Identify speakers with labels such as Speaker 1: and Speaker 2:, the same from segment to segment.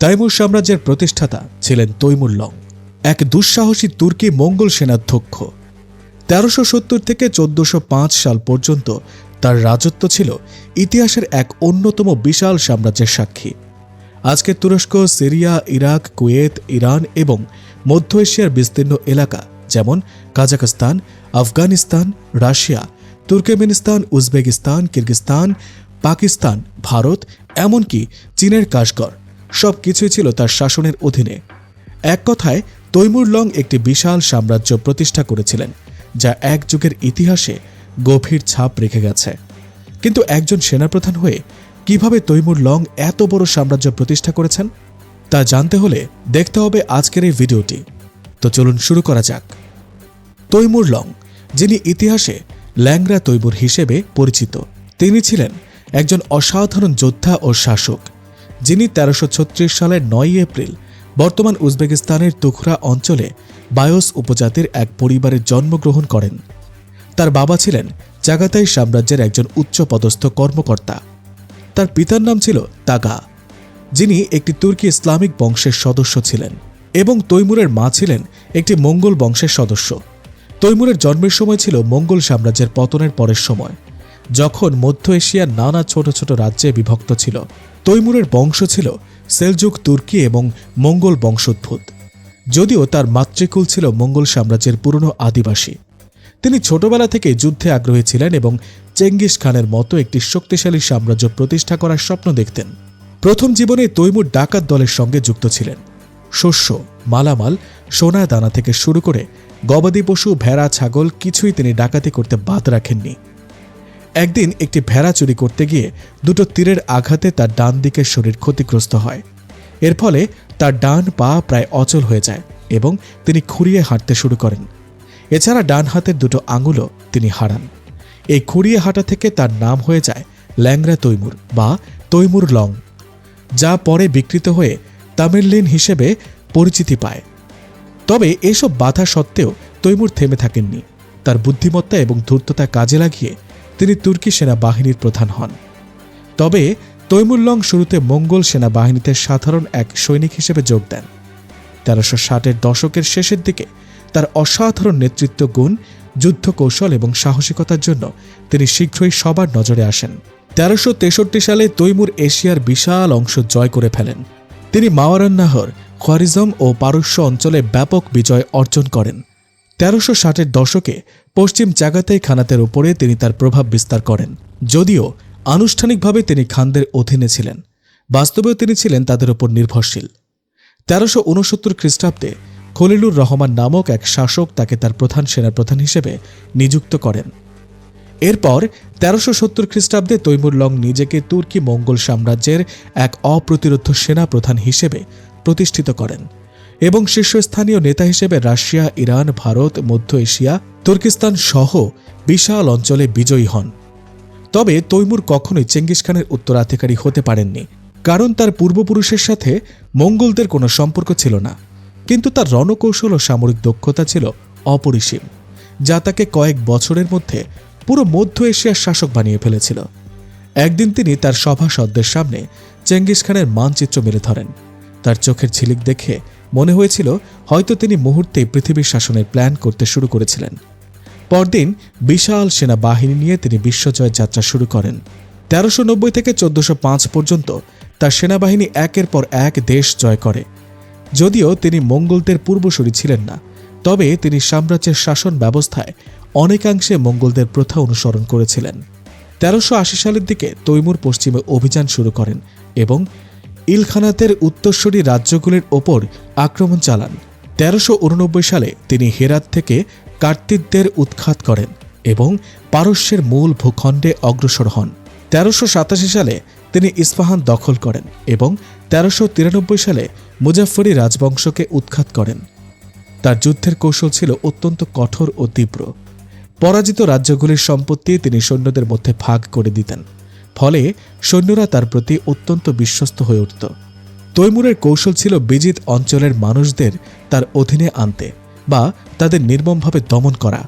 Speaker 1: তাইমুর সাম্রাজ্যের প্রতিষ্ঠাতা ছিলেন তৈমুর লং এক দুঃসাহসী তুর্কি মঙ্গল সেনাধ্যক্ষ। তেরোশো সত্তর থেকে চোদ্দশো সাল পর্যন্ত তার রাজত্ব ছিল ইতিহাসের এক অন্যতম বিশাল সাম্রাজ্যের সাক্ষী। আজকের তুরস্ক, সিরিয়া, ইরাক, কুয়েত, ইরান এবং মধ্য এশিয়ার বিস্তীর্ণ এলাকা যেমন Kazakhstan Afghanistan, Russia, Turkmenistan, Uzbekistan, Kyrgyzstan, Pakistan, Bharat, এমনকি চীনের কাশগড়। সব কিছুই ছিল তার শাসনের অধীনে। এক কথায়, তৈমুর লং একটি বিশাল সাম্রাজ্য প্রতিষ্ঠা করেছিলেন, যা এক যুগের ইতিহাসে গভীর ছাপ রেখে গেছে। কিন্তু একজন সেনাপ্রধান হয়ে কীভাবে তৈমুর লং এত বড় সাম্রাজ্য প্রতিষ্ঠা করেছেন, তা জানতে হলে দেখতে হবে আজকের এই ভিডিওটি। তো চলুন শুরু করা যাক। তৈমুর লং, যিনি ইতিহাসে ল্যাংরা তৈমুর হিসেবে পরিচিত, তিনি ছিলেন একজন অসাধারণ যোদ্ধা ও শাসক। যিনি তেরোশো সালের নয় এপ্রিল বর্তমান উজবেকিস্তানের তুখরা অঞ্চলে বায়োস উপজাতির এক পরিবারে জন্মগ্রহণ করেন। তার বাবা ছিলেন জাগাতাই সাম্রাজ্যের একজন উচ্চপদস্থ কর্মকর্তা। তার পিতার নাম ছিল তাগা, যিনি একটি তুর্কি ইসলামিক বংশের সদস্য ছিলেন এবং তৈমুরের মা ছিলেন একটি মঙ্গল বংশের সদস্য। তৈমুরের জন্মের সময় ছিল মঙ্গল সাম্রাজ্যের পতনের পরের সময়, যখন মধ্য এশিয়ার নানা ছোট ছোট রাজ্যে বিভক্ত ছিল। তৈমুরের বংশ ছিল সেলজুক, তুর্কি এবং মঙ্গল বংশোদ্ভূত। যদিও তার মাতৃকুল ছিল মঙ্গল সাম্রাজ্যের পুরনো আদিবাসী। তিনি ছোটবেলা থেকে যুদ্ধে আগ্রহী ছিলেন এবং চেঙ্গিস খানের মতো একটি শক্তিশালী সাম্রাজ্য প্রতিষ্ঠা করার স্বপ্ন দেখতেন। প্রথম জীবনে তৈমুর ডাকাত দলের সঙ্গে যুক্ত ছিলেন। শস্য, মালামাল সোনা দানা থেকে শুরু করে গবাদি পশু, ভেড়া, ছাগল কিছুই তিনি ডাকাতি করতে বাদ রাখেননি। একদিন একটি ভেড়া চুরি করতে গিয়ে দুটো তীরের আঘাতে তার ডান দিকের শরীর ক্ষতিগ্রস্ত হয়। এর ফলে তার ডান পা প্রায় অচল হয়ে যায় এবং তিনি খুঁড়িয়ে হাঁটতে শুরু করেন। এছাড়া ডান হাতের দুটো আঙুলও তিনি হারান। এই খুঁড়িয়ে হাঁটা থেকে তার নাম হয়ে যায় ল্যাংরা তৈমুর বা তৈমুর লং, যা পরে বিকৃত হয়ে তামিললিন হিসেবে পরিচিতি পায়। তবে এসব বাধা সত্ত্বেও তৈমুর থেমে থাকেননি। তার বুদ্ধিমত্তা এবং ধূর্ততা কাজে লাগিয়ে তিনি তুর্কি সেনাবাহিনীর প্রধান হন। তবে তৈমুল্লং শুরুতে মঙ্গল সেনাবাহিনীতে সাধারণ এক সৈনিক হিসেবে যোগ দেন। তেরোশো ষাটের দশকের শেষের দিকে তার অসাধারণ নেতৃত্ব গুণ যুদ্ধ কৌশল এবং সাহসিকতার জন্য তিনি শীঘ্রই সবার নজরে আসেন। তেরোশো তেষট্টি সালে তৈমুর এশিয়ার বিশাল অংশ জয় করে ফেলেন। তিনি মাওয়ারান্নাহর খোয়ারিজম ও পারস্য অঞ্চলে ব্যাপক বিজয় অর্জন করেন। তেরোশো ষাটের দশকে পশ্চিম জাগাতাই খানাতের উপরে তিনি তার প্রভাব বিস্তার করেন। যদিও আনুষ্ঠানিকভাবে তিনি খানদের অধীনে ছিলেন, বাস্তবেও তিনি ছিলেন তাদের উপর নির্ভরশীল। তেরোশো উনসত্তর খ্রিস্টাব্দে খলিলুর রহমান নামক এক শাসক তাকে তার প্রধান সেনাপ্রধান হিসেবে নিযুক্ত করেন। এরপর তেরোশো সত্তর খ্রিস্টাব্দে তৈমুর লং নিজেকে তুর্কি মঙ্গল সাম্রাজ্যের এক অপ্রতিরোধ সেনা প্রধান হিসেবে প্রতিষ্ঠিত করেন। এবং শীর্ষস্থানীয় নেতা হিসেবে রাশিয়া, ইরান, ভারত, মধ্য এশিয়া, তুর্কিস্তান সহ বিশাল অঞ্চলে বিজয়ী হন। তবে তৈমুর কখনোই চেঙ্গিস খানের উত্তরাধিকারী হতে পারেননি, কারণ তার পূর্বপুরুষের সাথে মঙ্গলদের কোনো সম্পর্ক ছিল না। কিন্তু তার রণকৌশল ও সামরিক দক্ষতা ছিল অপরিসীম, যা তাকে কয়েক বছরের মধ্যে পুরো মধ্য এশিয়ার শাসক বানিয়ে ফেলেছিল। একদিন তিনি তার সভাসদদের সামনে চেঙ্গিস খানের মানচিত্র মেলে ধরেন। তার চোখের ঝিলিক দেখে মনে হয়েছিল হয়তো তিনি মুহূর্তে পৃথিবীর শাসনের প্ল্যান করতে শুরু করেছিলেন। পরদিন বিশাল সেনাবাহিনী নিয়ে তিনি বিশ্বজয় যাত্রা শুরু করেন। তেরোশো নব্বই থেকে চোদ্দশো পাঁচ পর্যন্ত তার সেনাবাহিনী একের পর এক দেশ জয় করে। যদিও তিনি মঙ্গলদের পূর্বসূরি ছিলেন না, তবে তিনি সাম্রাজ্যের শাসন ব্যবস্থায় অনেকাংশে মঙ্গলদের প্রথা অনুসরণ করেছিলেন। তেরোশো আশি সালের দিকে তৈমুর পশ্চিমে অভিযান শুরু করেন এবং ইলখানাতের উত্তরসূরি রাজ্যগুলির ওপর আক্রমণ চালান। তেরোশো সালে তিনি হেরাত থেকে কার্তিকদের উৎখাত করেন এবং পারস্যের মূল ভূখণ্ডে অগ্রসর হন। তেরোশো সালে তিনি ইস্পাহান দখল করেন এবং তেরোশো সালে মুজাফফরি রাজবংশকে উৎখাত করেন। তার যুদ্ধের কৌশল ছিল অত্যন্ত কঠোর ও তীব্র। পরাজিত রাজ্যগুলির সম্পত্তি তিনি সৈন্যদের মধ্যে ভাগ করে দিতেন। ফলে সৈন্যরা তার প্রতি অত্যন্ত বিশ্বস্ত হয়ে উঠত। তৈমুরের কৌশল ছিল বিজিত অঞ্চলের মানুষদের তার অধীনে আনতে বা তাদের নির্মমভাবে দমন করা।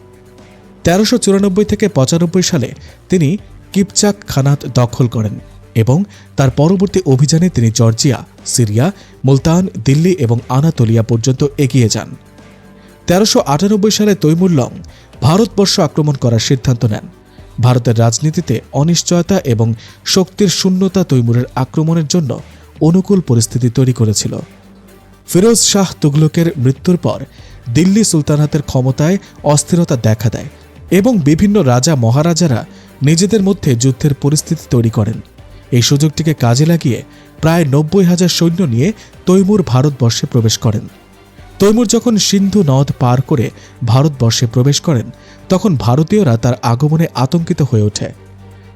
Speaker 1: তেরোশো চুরানব্বই থেকে পঁচানব্বই সালে তিনি কিপচাক খানাত দখল করেন এবং তার পরবর্তী অভিযানে তিনি জর্জিয়া, সিরিয়া, মুলতান, দিল্লি এবং আনাতোলিয়া পর্যন্ত এগিয়ে যান। তেরোশো সালে তৈমুরলং ভারতবর্ষ আক্রমণ করার সিদ্ধান্ত নেন। ভারতের রাজনীতিতে অনিশ্চয়তা এবং শক্তির শূন্যতা তৈমুরের আক্রমণের জন্য অনুকূল পরিস্থিতি তৈরি করেছিল। ফিরোজ শাহ তুগলকের মৃত্যুর পর দিল্লি সুলতানাতের ক্ষমতায় অস্থিরতা দেখা দেয় এবং বিভিন্ন রাজা মহারাজারা নিজেদের মধ্যে যুদ্ধের পরিস্থিতি তৈরি করেন। এই সুযোগটিকে কাজে লাগিয়ে প্রায় নব্বই হাজার সৈন্য নিয়ে তৈমুর ভারতবর্ষে প্রবেশ করেন। তৈমুর যখন সিন্ধু নদ পার করে ভারতবর্ষে প্রবেশ করেন, তখন ভারতীয়রা তার আগমনে আতঙ্কিত হয়ে ওঠে।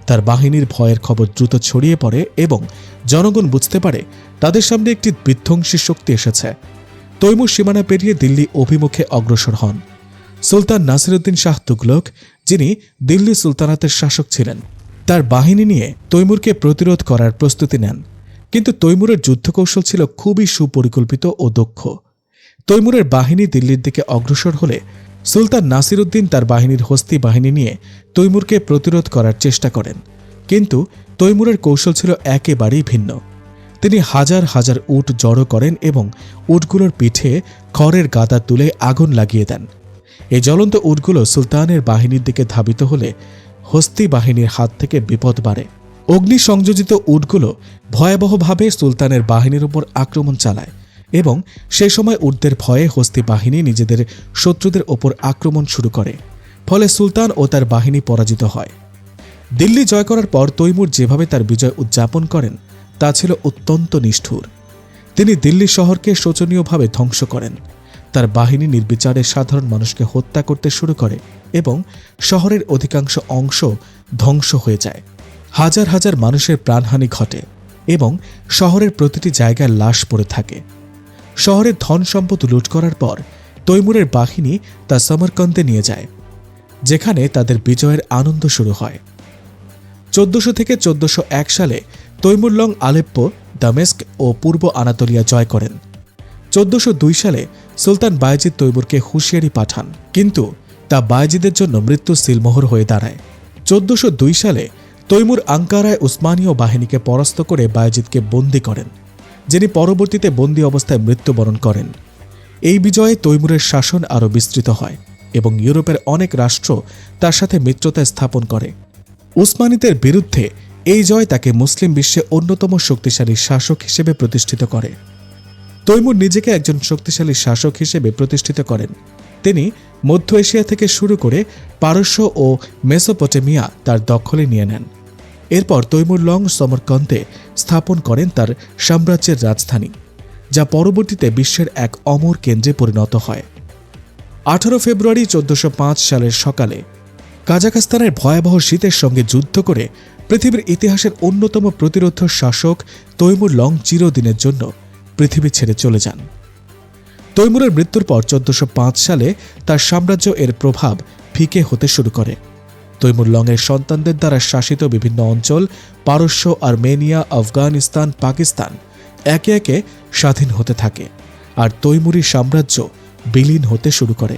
Speaker 1: তার বাহিনীর ভয়ের খবর দ্রুত ছড়িয়ে পড়ে এবং জনগণ বুঝতে পারে তাদের সামনে একটি বিধ্বংসী শক্তি এসেছে। তৈমুর সীমানা পেরিয়ে দিল্লি অভিমুখে অগ্রসর হন। সুলতান নাসিরুদ্দিন শাহ তুগলক, যিনি দিল্লি সুলতানাতের শাসক ছিলেন, তার বাহিনী নিয়ে তৈমুরকে প্রতিরোধ করার প্রস্তুতি নেন। কিন্তু তৈমুরের যুদ্ধকৌশল ছিল খুবই সুপরিকল্পিত ও দক্ষ। তৈমুরের বাহিনী দিল্লির দিকে অগ্রসর হলে সুলতান নাসিরুদ্দিন তার বাহিনীর হস্তি বাহিনী নিয়ে তৈমুরকে প্রতিরোধ করার চেষ্টা করেন। কিন্তু তৈমুরের কৌশল ছিল একেবারেই ভিন্ন। তিনি হাজার হাজার উট জড়ো করেন এবং উটগুলোর পিঠে খড়ের গাদা তুলে আগুন লাগিয়ে দেন। এই জ্বলন্ত উটগুলো সুলতানের বাহিনীর দিকে ধাবিত হলে হস্তি বাহিনীর হাত থেকে বিপদ বাড়ে। অগ্নি সংযোজিত উটগুলো ভয়াবহভাবে সুলতানের বাহিনীর উপর আক্রমণ চালায়। এবং সে সময় উর্দের ভয়ে হস্তি বাহিনী নিজেদের শত্রুদের ওপর আক্রমণ শুরু করে। ফলে সুলতান ও তার বাহিনী পরাজিত হয়। দিল্লি জয় করার পর তৈমুর যেভাবে তার বিজয় উদযাপন করেন, তা ছিল অত্যন্ত নিষ্ঠুর। তিনি দিল্লি শহরকে শোচনীয়ভাবে ধ্বংস করেন। তার বাহিনী নির্বিচারে সাধারণ মানুষকে হত্যা করতে শুরু করে এবং শহরের অধিকাংশ অংশ ধ্বংস হয়ে যায়। হাজার হাজার মানুষের প্রাণহানি ঘটে এবং শহরের প্রতিটি জায়গায় লাশ পড়ে থাকে। শহরের ধন সম্পদ লুট করার পর তৈমুরের বাহিনী তা সমরকন্দে নিয়ে যায়, যেখানে তাদের বিজয়ের আনন্দ শুরু হয়। চোদ্দশো থেকে চোদ্দশো এক সালে তৈমুরলং আলেপ্পো, দামেস্ক ও পূর্ব আনাতোলিয়া জয় করেন। চোদ্দশো দুই সালে সুলতান বায়জিদ তৈমুরকে হুঁশিয়ারি পাঠান, কিন্তু তা বায়জিদের জন্য মৃত্যু সিলমোহর হয়ে দাঁড়ায়। চোদ্দশো দুই সালে তৈমুর আঙ্কারায় উসমানীয় বাহিনীকে পরাস্ত করে বায়জিদকে বন্দী করেন। যিনি পরবর্তীতে বন্দী অবস্থায় মৃত্যুবরণ করেন। এই বিজয়ে তৈমুরের শাসন আরও বিস্তৃত হয় এবং ইউরোপের অনেক রাষ্ট্র তার সাথে মিত্রতা স্থাপন করে। উসমানিদের বিরুদ্ধে এই জয় তাকে মুসলিম বিশ্বে অন্যতম শক্তিশালী শাসক হিসেবে প্রতিষ্ঠিত করে। তৈমুর নিজেকে একজন শক্তিশালী শাসক হিসেবে প্রতিষ্ঠিত করেন। তিনি মধ্য এশিয়া থেকে শুরু করে পারস্য ও মেসোপটেমিয়া তার দখলে নিয়ে নেন। এরপর তৈমুর লং সমরকন্দে স্থাপন করেন তার সাম্রাজ্যের রাজধানী, যা পরবর্তীতে বিশ্বের এক অমর কেন্দ্রে পরিণত হয়। আঠারো ফেব্রুয়ারি চোদ্দশো সালের সকালে কাজাখস্তানের ভয়াবহ শীতের সঙ্গে যুদ্ধ করে পৃথিবীর ইতিহাসের অন্যতম প্রতিরোধ শাসক তৈমুর লং চিরদিনের জন্য পৃথিবী ছেড়ে চলে যান। তৈমুরের মৃত্যুর পর চোদ্দশো সালে তার সাম্রাজ্য এর প্রভাব ফিকে হতে শুরু করে। তৈমুর লংয়ের সন্তানদের দ্বারা শাসিত বিভিন্ন অঞ্চল, পারস্য, আর্মেনিয়া, আফগানিস্তান, পাকিস্তান একে একে স্বাধীন হতে থাকে আর তৈমুরি সাম্রাজ্য বিলীন হতে শুরু করে।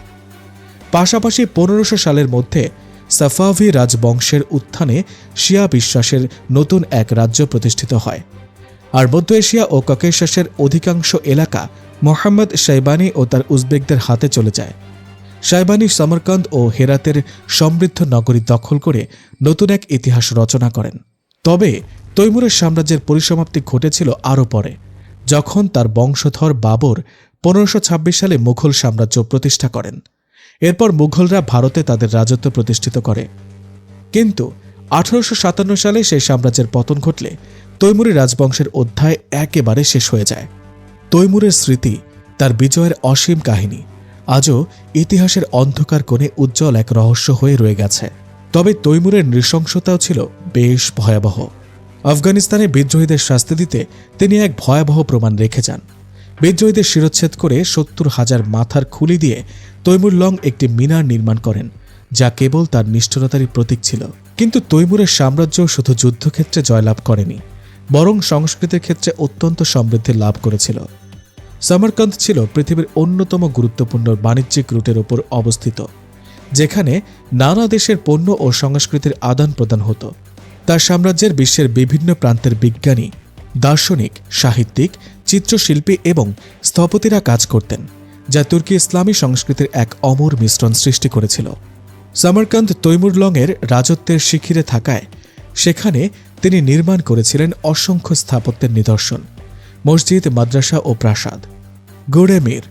Speaker 1: পাশাপাশি পনেরোশো সালের মধ্যে সাফাভি রাজবংশের উত্থানে শিয়া বিশ্বাসের নতুন এক রাজ্য প্রতিষ্ঠিত হয় আর মধ্য এশিয়া ও ককেশাসের অধিকাংশ এলাকা মোহাম্মদ শাইবানি ও তার উজবেকদের হাতে চলে যায়। শাইবানি সমরকান্দ ও হেরাতের সমৃদ্ধ নগরী দখল করে নতুন এক ইতিহাস রচনা করেন। তবে তৈমুরের সাম্রাজ্যের পরিসমাপ্তি ঘটেছিল আরও পরে, যখন তার বংশধর বাবর পনেরোশো সালে মুঘল সাম্রাজ্য প্রতিষ্ঠা করেন। এরপর মুঘলরা ভারতে তাদের রাজত্ব প্রতিষ্ঠিত করে। কিন্তু আঠারোশো সাতান্ন সালে সেই সাম্রাজ্যের পতন ঘটলে তৈমুরি রাজবংশের অধ্যায় একেবারে শেষ হয়ে যায়। তৈমুরের স্মৃতি তার বিজয়ের অসীম কাহিনী। আজও ইতিহাসের অন্ধকার কোণে উজ্জ্বল এক রহস্য হয়ে রয়ে গেছে। তবে তৈমুরের নৃশংসতাও ছিল বেশ ভয়াবহ। আফগানিস্তানে বিদ্রোহীদের শাস্তি দিতে তিনি এক ভয়াবহ প্রমাণ রেখে যান। বিদ্রোহীদের শিরচ্ছেদ করে সত্তর হাজার মাথার খুলি দিয়ে তৈমুর লং একটি মিনার নির্মাণ করেন, যা কেবল তার নিষ্ঠুরতারই প্রতীক ছিল। কিন্তু তৈমুরের সাম্রাজ্য শুধু যুদ্ধক্ষেত্রে জয়লাভ করেনি, বরং সংস্কৃতির ক্ষেত্রে অত্যন্ত সমৃদ্ধি লাভ করেছিল। সমরকান্ত ছিল পৃথিবীর অন্যতম গুরুত্বপূর্ণ বাণিজ্যিক রুটের ওপর অবস্থিত, যেখানে নানা দেশের পণ্য ও সংস্কৃতির আদান প্রদান হতো। তার সাম্রাজ্যের বিশ্বের বিভিন্ন প্রান্তের বিজ্ঞানী, দার্শনিক, সাহিত্যিক, চিত্রশিল্পী এবং স্থপতিরা কাজ করতেন, যা তুর্কি ইসলামী সংস্কৃতির এক অমর মিশ্রণ সৃষ্টি করেছিল। সামারকান্দ তৈমুরলংয়ের রাজত্বের শিখিরে থাকায়, সেখানে তিনি নির্মাণ করেছিলেন অসংখ্য স্থাপত্যের নিদর্শন। মসজিদ, মাদ্রাসা ও প্রাসাদ। গোড়েমির,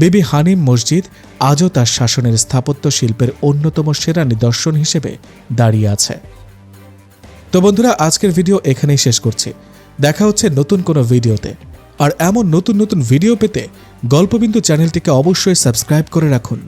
Speaker 1: বিবি হানিম মসজিদ আজও তার শাসনের স্থাপত্য শিল্পের অন্যতম সেরা নিদর্শন হিসেবে দাঁড়িয়ে আছে। তো বন্ধুরা, আজকের ভিডিও এখানেই শেষ করছি। দেখা হচ্ছে নতুন কোনো ভিডিওতে। আর এমন নতুন নতুন ভিডিও পেতে গল্পবিন্দু চ্যানেলটিকে অবশ্যই সাবস্ক্রাইব করে রাখুন।